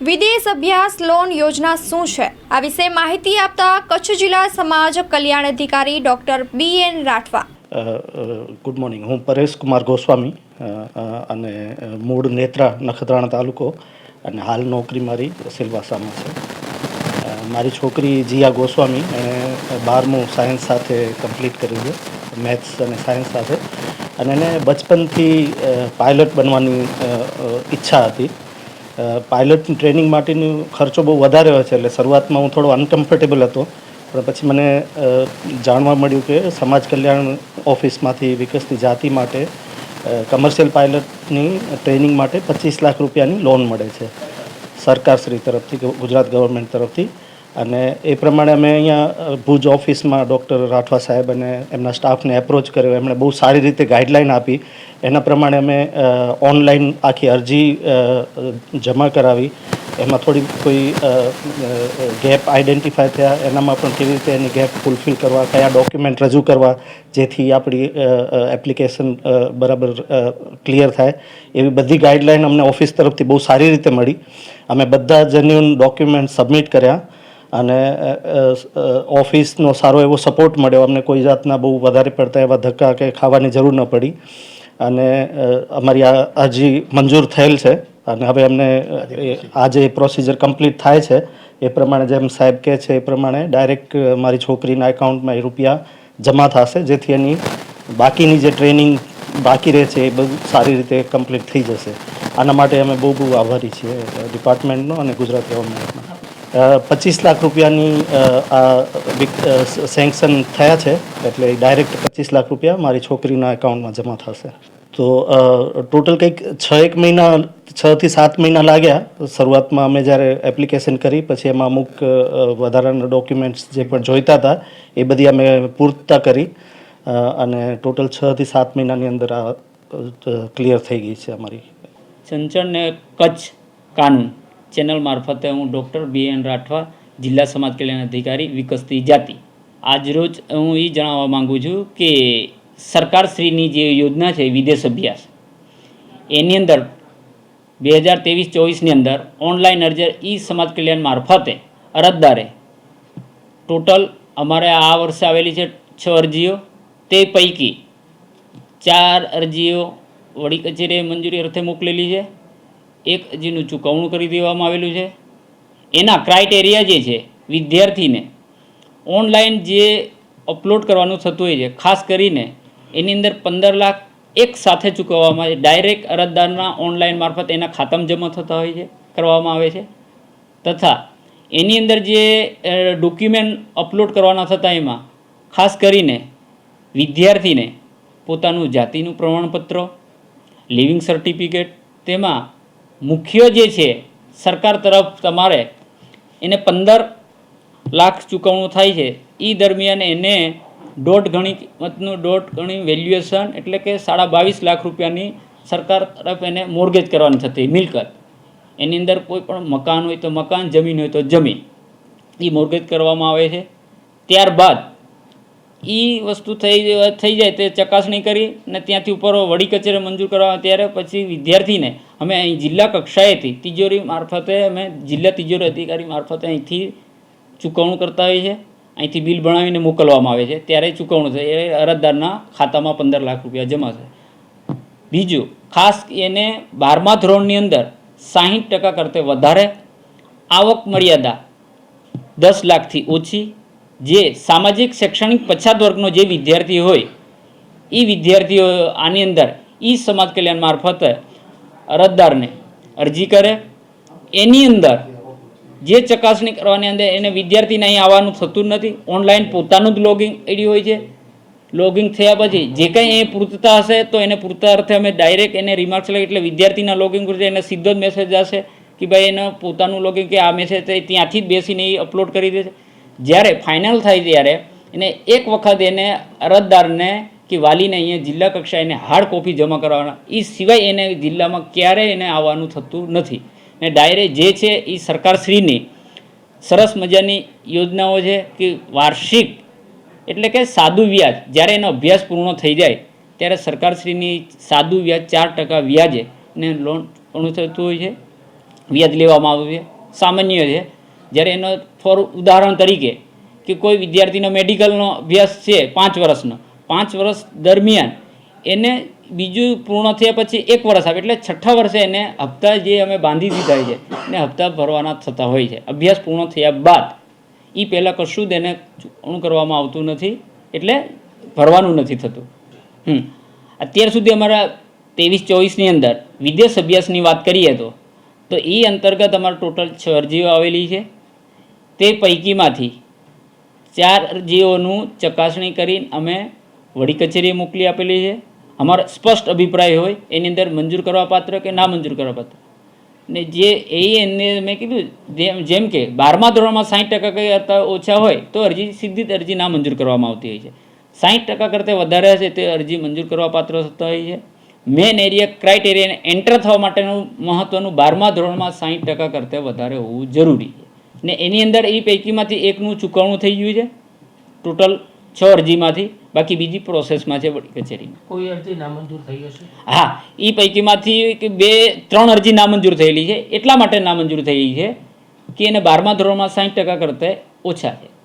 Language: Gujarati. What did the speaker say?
વિદેશ અભ્યાસ લોન યોજના શું છે? આ વિશે માહિતી આપતા કચ્છ જિલ્લા સમાજ કલ્યાણ અધિકારી doctor B N Rathwa. Good morning. હું પરેશ કુમાર ગોસ્વામી અને મૂળ નેત્રા નખત્રાણા તાલુકો અને હાલ નોકરી મારી સિલવાસામાં છે. મારી છોકરી જીયા ગોસ્વામી એણે બારમું સાયન્સ સાથે કમ્પ્લીટ કર્યું છે, મેથ્સ અને સાયન્સ સાથે. અને એને બચપનથી પાયલટ બનવાની ઈચ્છા હતી. પાયલટની ટ્રેનિંગ માટેનો ખર્ચો બહુ વધારે હોય છે એટલે શરૂઆતમાં હું થોડો અનકમ્ફર્ટેબલ હતો. પણ પછી મને જાણવા મળ્યું કે સમાજ કલ્યાણ ઓફિસમાંથી વિકસતી જાતિ માટે કમર્શિયલ પાયલટની ટ્રેનિંગ માટે પચીસ લાખ રૂપિયાની લોન મળે છે. સરકારશ્રી તરફથી ગુજરાત ગવર્મેન્ટ તરફથી. અને એ પ્રમાણે અમે અહીંયા ભુજ ઓફિસમાં ડૉક્ટર રાઠવા સાહેબ અને એમના સ્ટાફને એપ્રોચ કર્યો. એમણે બહુ સારી રીતે ગાઈડલાઈન આપી. એના પ્રમાણે અમે ઓનલાઈન આખી અરજી જમા કરાવી. એમાં થોડી કોઈ ગેપ આઈડેન્ટિફાય થયા. એનામાં પણ કેવી રીતે એની ગેપ ફૂલફિલ કરવા, કયા ડોક્યુમેન્ટ રજૂ કરવા, જેથી આપણી એપ્લિકેશન બરાબર ક્લિયર થાય. એવી બધી ગાઈડલાઈન અમને ઓફિસ તરફથી બહુ સારી રીતે મળી. અમે બધા જેન્યુન ડોક્યુમેન્ટ સબમિટ કર્યા. અને ઓફિસનો સારો એવો સપોર્ટ મળ્યો. અમને કોઈ જાતના બહુ વધારે પડતા એવા ધક્કા કે ખાવાની જરૂર ન પડી. અને અમારી આ અરજી મંજૂર થયેલ છે. અને હવે અમને આજે એ- આ જે પ્રોસિજર કમ્પ્લીટ થાય છે. એ પ્રમાણે જેમ સાહેબ કહે છે એ પ્રમાણે ડાયરેક્ટ મારી છોકરીના એકાઉન્ટમાં એ રૂપિયા જમા થશે. જેથી એની બાકીની જે ટ્રેનિંગ બાકી રહે છે એ બધું સારી રીતે કમ્પ્લીટ થઈ જશે. આના માટે અમે બહુ બહુ આભારી છીએ ડિપાર્ટમેન્ટનો અને ગુજરાત ગવર્મેન્ટનો પચીસ લાખ રૂપિયાની આ સેન્કશન થયા છે, એટલે ડાયરેક્ટ પચીસ લાખ રૂપિયા મારી છોકરીના એકાઉન્ટમાં જમા થશે. તો ટોટલ કંઈક છ એક મહિના, છ થી સાત મહિના લાગ્યા. શરૂઆતમાં અમે જ્યારે એપ્લિકેશન કરી, પછી એમાં અમુક વધારાના ડોક્યુમેન્ટ્સ જે પણ જોઈતા હતા, એ બધી અમે પૂર્તતા કરી. અને ટોટલ છ થી સાત મહિનાની અંદર આ ક્લિયર થઈ ગઈ છે અમારી. ચંચળ ને કચ્છ કાનૂન. ચેનલ મારફતે હું ડૉક્ટર બી એન રાઠવા, જિલ્લા સમાજ કલ્યાણ અધિકારી, વિકસતી જાતિ. આજરોજ હું એ જણાવવા માગું છું કે સરકારશ્રીની જે યોજના છે, વિદેશ અભ્યાસ, એની અંદર બે હજાર ત્રેવીસ ચોવીસની અંદર ઓનલાઈન અરજી ઈ સમાજ કલ્યાણ મારફતે અરજદારે ટોટલ અમારે આ વર્ષે આવેલી છે છ અરજીઓ. તે પૈકી ચાર અરજીઓ વડી કચેરીએ મંજૂરી અર્થે મોકલેલી છે. એક અરજીનું ચૂકવણું કરી દેવામાં આવેલું છે. એના ક્રાઇટેરિયા જે છે, વિદ્યાર્થીને ઓનલાઈન જે અપલોડ કરવાનું થતું હોય છે, ખાસ કરીને એની અંદર પંદર લાખ એક સાથે ચૂકવવામાં આવે ડાયરેક્ટ અરજદારના ઓનલાઈન મારફત એના ખાતામાં જમા થતા હોય છે, કરવામાં આવે છે. તથા એની અંદર જે ડોક્યુમેન્ટ અપલોડ કરવાના થતા એમાં ખાસ કરીને વિદ્યાર્થીને પોતાનું જાતિનું પ્રમાણપત્ર લિવિંગ સર્ટિફિકેટ તેમાં મુખ્ય જે છે, સરકાર તરફ તમારે એને પંદર લાખ ચૂકવણું થાય છે. એ દરમિયાન એને દોઢ ગણી કિંમતનું દોઢ ગણી વેલ્યુએશન એટલે કે સાડા બાવીસ લાખ રૂપિયાની સરકાર તરફ એને મોર્ગેજ કરવાની થતી મિલકત. એની અંદર કોઈ પણ મકાન હોય તો મકાન, જમીન હોય તો જમીન. એ મોર્ગેજ કરવામાં આવે છે. ત્યારબાદ એ વસ્તુ થઈ થઈ જાય તે ચકાસણી કરી અને ત્યાંથી ઉપર વડી કચેરી મંજૂર કરવા ત્યારે પછી વિદ્યાર્થીને અમે અહીં જિલ્લા કક્ષાએથી તિજોરી મારફતે અમે જિલ્લા તિજોરી અધિકારી મારફતે અહીંથી ચૂકવણું કરતા હોઈએ છીએ. અહીંથી બિલ બનાવીને મોકલવામાં આવે છે. ત્યારે ચૂકવણું થાય એ અરજદારના ખાતામાં પંદર લાખ રૂપિયા જમા થાય બીજું, ખાસ એને બારમા ધોરણની અંદર સાહીઠ ટકા કરતે વધારે આવક મર્યાદા દસ લાખથી ઓછી જે સામાજિક, શૈક્ષણિક પછાત વર્ગનો જે વિદ્યાર્થી હોય એ વિદ્યાર્થીઓ આની અંદર એ સમાજ કલ્યાણ મારફતે અરજદારને અરજી કરે. એની અંદર જે ચકાસણી કરવાની અંદર એને વિદ્યાર્થીને અહીં આવવાનું થતું નથી. ઓનલાઈન પોતાનું જ લોગિંગ આઈડી હોય છે. લોગિંગ થયા પછી જે કંઈ એ પૂરતા હશે તો એને પૂરતા અર્થે અમે ડાયરેક્ટ એને રિમાર્ક્સ લઈ એટલે વિદ્યાર્થીના લોગિંગ કરશે, એને સીધો જ મેસેજ આવશે કે ભાઈ એને પોતાનું લોગિંગ કે આ મેસેજ ત્યાંથી જ બેસીને એ અપલોડ કરી દે જ્યારે ફાઇનલ થાય ત્યારે એને એક વખત એને અરજદારને કે વાલીને અહીંયા જિલ્લા કક્ષાએ એને હાર્ડ કોપી જમા કરવાના એ સિવાય એને જિલ્લામાં ક્યારેય એને આવવાનું થતું નથી. ને ડાયરેક્ટ જે છે એ સરકારશ્રીની સરસ મજાની યોજનાઓ છે કે વાર્ષિક એટલે કે સાદું વ્યાજ, જ્યારે એનો અભ્યાસ પૂર્ણ થઈ જાય, ત્યારે સરકારશ્રીની સાદું વ્યાજ ચાર ટકા વ્યાજે ને લોન પૂર્ણ થતું હોય છે. વ્યાજ લેવામાં આવે છે. સામાન્ય છે. જ્યારે એનો ફોર ઉદાહરણ તરીકે કે કોઈ વિદ્યાર્થીનો મેડિકલનો અભ્યાસ છે પાંચ વર્ષનો, પાંચ વર્ષ દરમિયાન એને બીજું પૂર્ણ થયા પછી એક વર્ષ આવે, એટલે છઠ્ઠા વર્ષે એને હપ્તા જે અમે બાંધી દીધા છે, એને હપ્તા ભરવાના થતા હોય છે. અભ્યાસ પૂર્ણ થયા બાદ એ પહેલાં કશું જ એને ચૂકવણું કરવામાં આવતું નથી, એટલે ભરવાનું નથી થતું. હમ. અત્યાર સુધી અમારા ત્રેવીસ ચોવીસની અંદર વિદેશ અભ્યાસની વાત કરીએ તો તો એ અંતર્ગત અમારા ટોટલ છ અરજીઓ આવેલી છે. તે પૈકીમાંથી ચાર અરજીઓનું ચકાસણી કરીને અમે વડી કચેરીએ મોકલી આપેલી છે. અમારો સ્પષ્ટ અભિપ્રાય હોય, એની અંદર મંજૂર કરવા પાત્ર કે ના મંજૂર કરવા પાત્ર. ને જે એ એને મેં કીધું, જેમ જેમ કે બારમા ધોરણમાં સાઠ ટકા કરતા ઓછા હોય, તો અરજી સીધી અરજી ના મંજૂર કરવામાં આવતી હોય છે. સાઠ ટકા કરતાં વધારે હશે, તે અરજી મંજૂર કરવા પાત્ર થતા હોય છે. મેન એરિયા ક્રાઇટેરિયાને એન્ટર થવા માટેનું મહત્ત્વનું બારમા ધોરણમાં સાઠ ટકા કરતાં વધારે હોવું જરૂરી છે. ને એની અંદર એ પૈકીમાંથી એકનું ચૂકવણું થઈ ગયું છે. ટોટલ છ અરજીમાંથી બાકી બીજી પ્રોસેસમાં છે વડી કચેરીમાં. કોઈ અરજી નામંજૂર થઈ હશે? હા એ પૈકીમાંથી કે બે ત્રણ અરજી નામંજૂર થયેલી છે. એટલા માટે નામંજૂર થયેલી છે કે એને બારમા ધોરણમાં સાઠ ટકા કરતાં ઓછા છે.